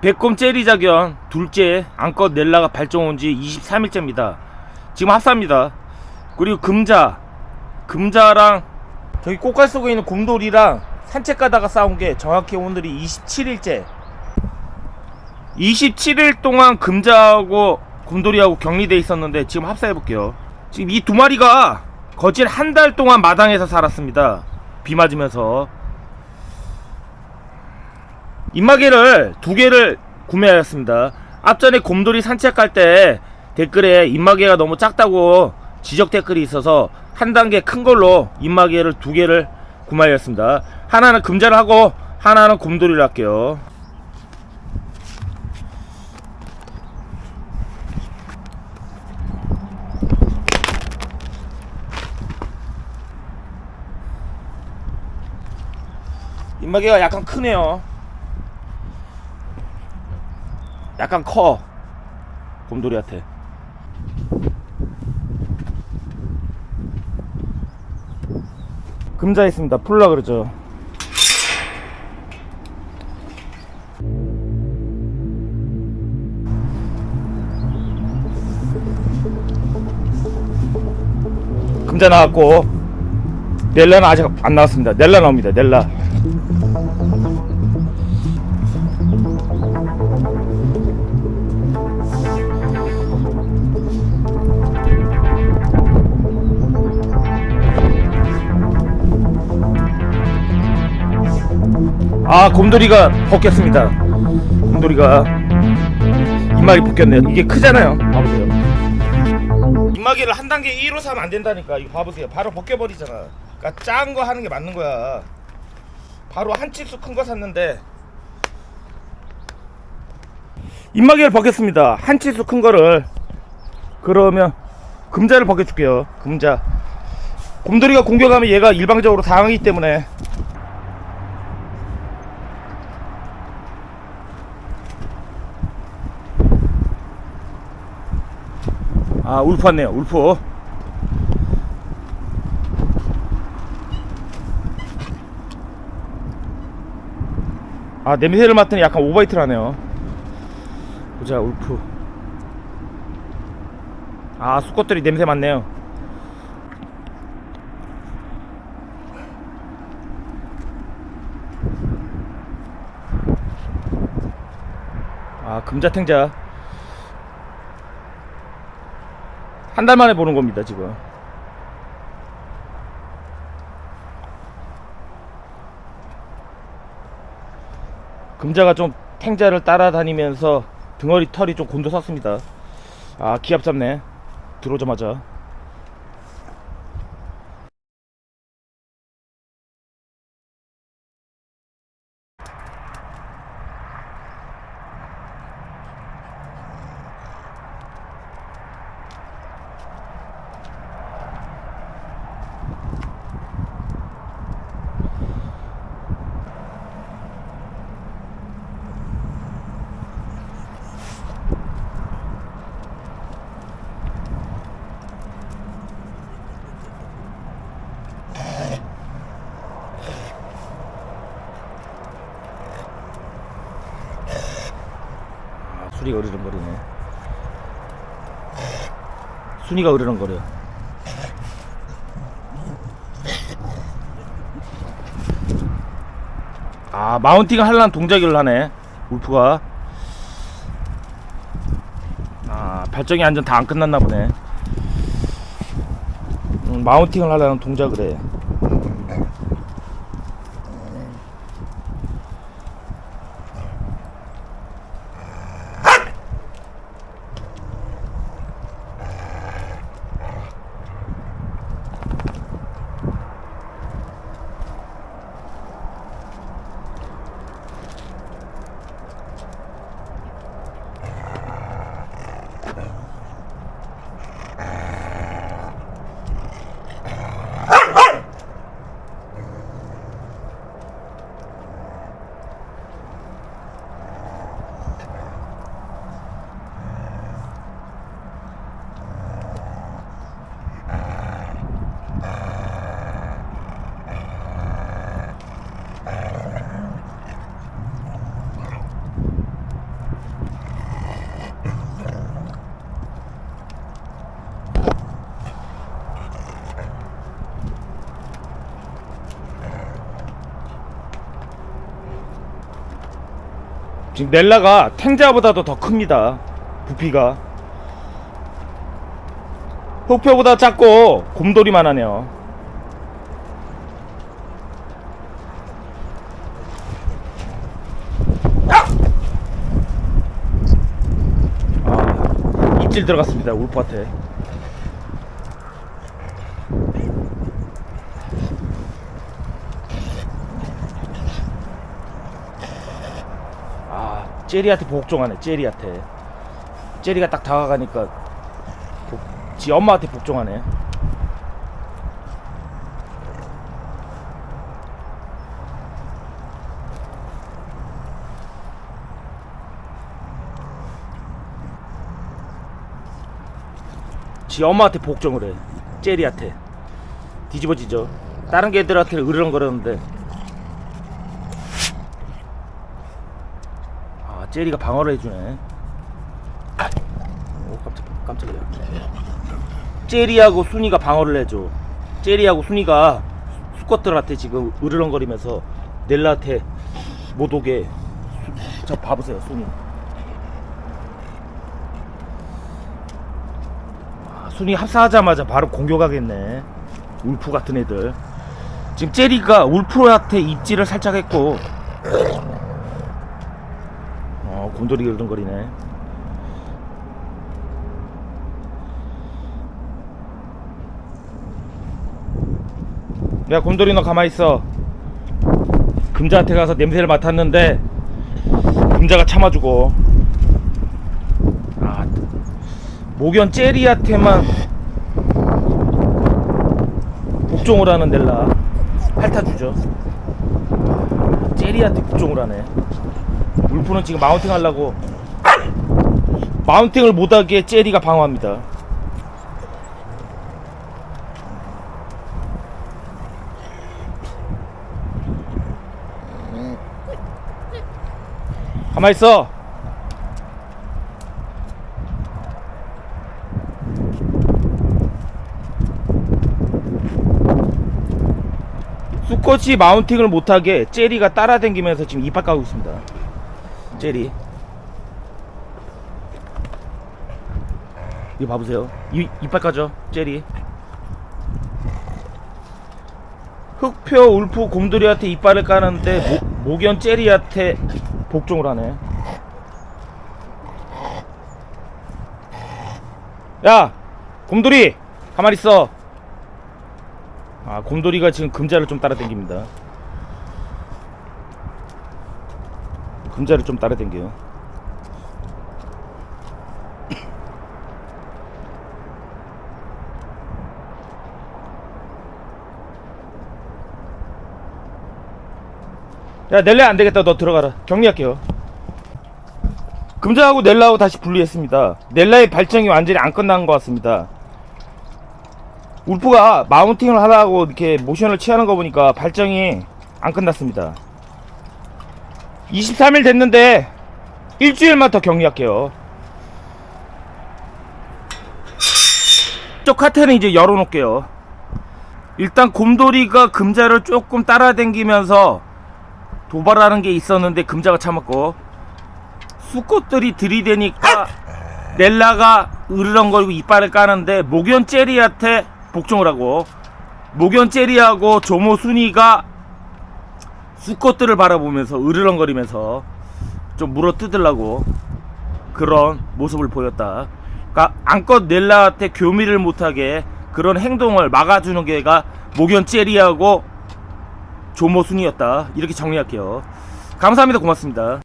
백곰 째리자견 둘째 암컷 넬라가 발정 온 지 23일째입니다. 지금 합사입니다. 그리고 금자, 금자랑 저기 꽃갈 속에 있는 곰돌이랑 산책 가다가 싸운 게 정확히 오늘이 27일째. 27일 동안 금자하고 곰돌이하고 격리돼 있었는데 지금 합사해 볼게요. 지금 이 두 마리가 거진 한 달 동안 마당에서 살았습니다. 비 맞으면서. 입마개를 두 개를 구매하였습니다. 앞전에 곰돌이 산책할 때 댓글에 입마개가 너무 작다고 지적 댓글이 있어서 한 단계 큰 걸로 입마개를 두 개를 구매하였습니다. 하나는 금자를 하고 하나는 곰돌이를 할게요. 입마개가 약간 크네요. 약간 커. 곰돌이한테. 금자 있습니다. 풀라 그러죠. 금자 나왔고 넬라는 아직 안 나왔습니다. 넬라 나옵니다. 넬라. 아 곰돌이가 벗겼습니다. 곰돌이가 입마개 벗겼네요. 이게 크잖아요. 봐보세요. 입마개를 한 단계 1로 사면 안 된다니까. 이거 봐보세요. 바로 벗겨버리잖아. 그러니까 작은 거 하는 게 맞는 거야. 바로 한 치수 큰 거 샀는데 입마개를 벗겼습니다. 한 치수 큰 거를. 그러면 금자를 벗겨줄게요. 금자. 곰돌이가 공격하면 얘가 일방적으로 당하기 때문에 아 울프 왔네요. 울프. 아 냄새를 맡더니 약간 오바이트를 하네요. 보자 울프. 아 수컷들이 냄새 맡네요. 아 금자탱자 한 달 만에 보는 겁니다 지금. 금자가 좀 탱자를 따라다니면서 등어리 털이 좀 곤도섰습니다. 아 기압 잡네. 들어오자마자 아, 수리가 으르렁거리네. 순이가 으르렁거려. 아 마운팅을 하려는 동작을 하네 울프가. 아 발정이 안전 다 안 끝났나 보네. 음, 마운팅을 하려는 동작을 해 지금 넬라가 탱자보다도 더 큽니다. 부피가. 흑표보다 작고 곰돌이만 하네요. 아, 입질 들어갔습니다. 울프한테. 아, 제리한테 복종하네. 제리한테. 제리가 딱 다가가니까 복- 지 엄마한테 복종하네. 지 엄마한테 복종을 해. 제리한테. 뒤집어지죠. 다른 개들한테는 으르렁거렸는데 아, 제리가 방어를 해주네. 오, 깜짝, 깜짝이야. 제리하고 순이가 방어를 해줘. 제리하고 순이가 수컷들한테 지금 으르렁거리면서 넬라한테 못 오게. 수- 저 봐보세요, 순이. 아, 순이 합사하자마자 바로 공격하겠네. 울프 같은 애들. 지금 제리가 울프한테 입질을 살짝 했고, 어, 곰돌이가 으르렁거리네. 야 곰돌이 너 가만히 있어. 금자한테 가서 냄새를 맡았는데 금자가 참아주고. 아 모견 제리한테만 복종을 하는 넬라. 핥아주죠. 제리한테 복종을 하네 울프는 지금 마운팅 하려고 마운팅을 못하게 제리가 방어합니다 가만히 있어. 수컷이 마운팅을 못하게 제리가 따라다니면서 지금 이빨 까고 있습니다. 제리. 이거 봐보세요. 이, 이빨 까죠? 제리. 흑표 울프 곰돌이한테 이빨을 까는데 모, 모견 제리한테 복종을 하네. 야, 곰돌이 가만 히 있어. 아, 곰돌이가 지금 금자를 좀 따라당깁니다. 금자를 좀 따라 당겨요. 야 넬레 안 되겠다. 너 들어가라. 격리할게요. 금자하고 넬라하고 다시 분리했습니다. 넬라의 발정이 완전히 안 끝난 것 같습니다. 울프가 마운팅을 하라고 이렇게 모션을 취하는 거 보니까 발정이 안 끝났습니다 23일 됐는데 일주일만 더 격리할게요. 쪽 카테는 이제 열어놓을게요. 일단 곰돌이가 금자를 조금 따라댕기면서 도발하는 게 있었는데 금자가 참았고 수컷들이 들이대니까 넬라가 으르렁거리고 이빨을 까는데 목연 제리한테 복종을 하고 목연 제리하고 조모 순이가 수컷들을 바라보면서 으르렁거리면서 좀 물어 뜯으려고 그런 모습을 보였다. 그러니까 안껏 넬라한테 교미를 못하게 그런 행동을 막아주는 게가 목연 제리하고 조모순이었다. 이렇게 정리할게요. 감사합니다. 고맙습니다.